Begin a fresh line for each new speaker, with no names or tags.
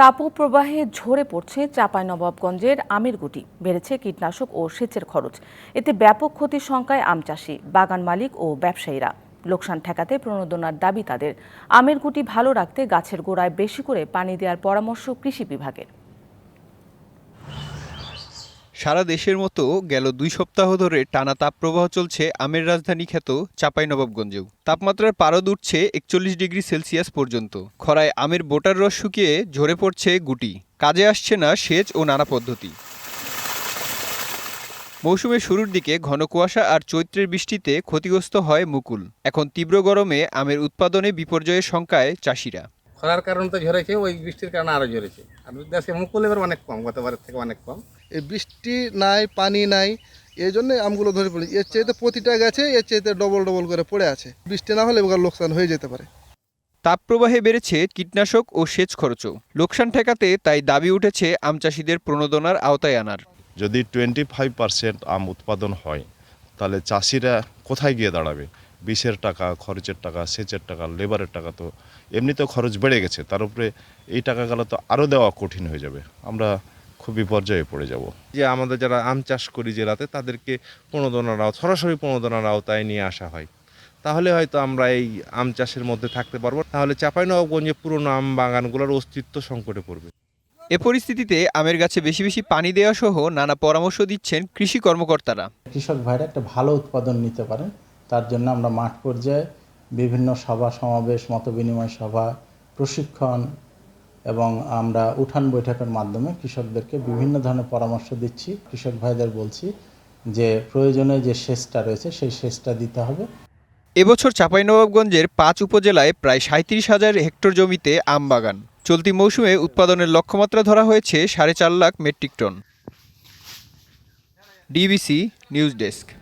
তাপপ্রবাহে ঝরে পড়ছে চাঁপাইনবাবগঞ্জের আমের গুটি বেড়েছে কীটনাশক ও সেচের খরচ। এতে ব্যাপক ক্ষতির সংখ্যায় আম চাষি, বাগান মালিক ও ব্যবসায়ীরা। লোকসান ঠেকাতে প্রণোদনার দাবি তাদের। আমের গুটি ভালো রাখতে গাছের গোড়ায় বেশি করে পানি দেওয়ার পরামর্শ কৃষি বিভাগের।
সারা দেশের মতো গেল দুই সপ্তাহ ধরে টানা তাপপ্রবাহ চলছে আমের রাজধানী খ্যাত চাঁপাইনবাবগঞ্জেও। তাপমাত্রার পারদ উঠছে একচল্লিশ ডিগ্রি সেলসিয়াস পর্যন্ত। খরায় আমের বোটার রস শুকিয়ে ঝরে পড়ছে গুটি। কাজে আসছে না সেচ ও নানা পদ্ধতি। মৌসুমের শুরুর দিকে ঘন কুয়াশা আর চৈত্রের বৃষ্টিতে ক্ষতিগ্রস্ত হয় মুকুল। এখন তীব্র গরমে আমের উৎপাদনে বিপর্যয়ের শঙ্কায় চাষিরা।
খরার কারণে তো ঝরেছে, ওই বৃষ্টির কারণে আরও ঝরেছে। আর দেশে মুকুল এবার অনেক কম, গতবারের থেকে অনেক কম।
এই বৃষ্টি নাই পানি নাই এই জন্য আমগুলো ধরে পড়ে এর চাইতে প্রতিটা গাছে এর চাইতে ডবল ডবল করে পড়ে আছে। বৃষ্টি না হলে এবার লোকসান হয়ে যেতে পারে।
তাপপ্রবাহে বেড়েছে কীটনাশক ও সেচ খরচও। লোকসান ঠেকাতে তাই দাবি উঠেছে আম চাষিদের প্রণোদনার আওতায় আনার।
যদি টোয়েন্টি ফাইভ পার্সেন্ট আম উৎপাদন হয় তাহলে চাষিরা কোথায় গিয়ে দাঁড়াবে? বিষের টাকা খরচের টাকা সেচের টাকা লেবারের টাকা তো এমনিতেও খরচ বেড়ে গেছে। তার উপরে এই টাকাগুলো তো আরও দেওয়া কঠিন হয়ে যাবে। আমরা খুব বিপর্যয়ে পড়ে যাব।
যে আমাদের যারা আম চাষ করি জেলাতে তাদেরকে প্রণোদনার আওতা সরাসরি প্রণোদনার আওতায় নিয়ে আসা হয়। তাহলে হয়তো আমরা এই আম চাষের মধ্যে থাকতে পারব। তাহলে চাঁপাইনবাবগঞ্জে পুরনো আম বাগানগুলোর অস্তিত্ব সংকটে পড়বে।
এ পরিস্থিতিতে আমের গাছে বেশি বেশি পানি দেওয়া সহ নানা পরামর্শ দিচ্ছেন কৃষি কর্মকর্তারা।
কৃষক ভাইরা একটা ভালো উৎপাদন নিতে পারেন তার জন্য আমরা মাঠ পর্যায়ে বিভিন্ন সভা সমাবেশ মত বিনিময় সভা প্রশিক্ষণ এবং আমরা উঠান বৈঠকের মাধ্যমে কৃষকদেরকে বিভিন্ন ধরনের পরামর্শ দিচ্ছি, কৃষক ভাইদের বলছি যে প্রয়োজনে যে সেচটা রয়েছে সেই সেচটা দিতে হবে।
এবছর চাঁপাইনবাবগঞ্জের পাঁচ উপজেলায় প্রায় সাঁত্রিশ হাজার হেক্টর জমিতে আম বাগান। চলতি মৌসুমে উৎপাদনের লক্ষ্যমাত্রা ধরা হয়েছে সাড়ে চার lakh metric ton. DBC news desk.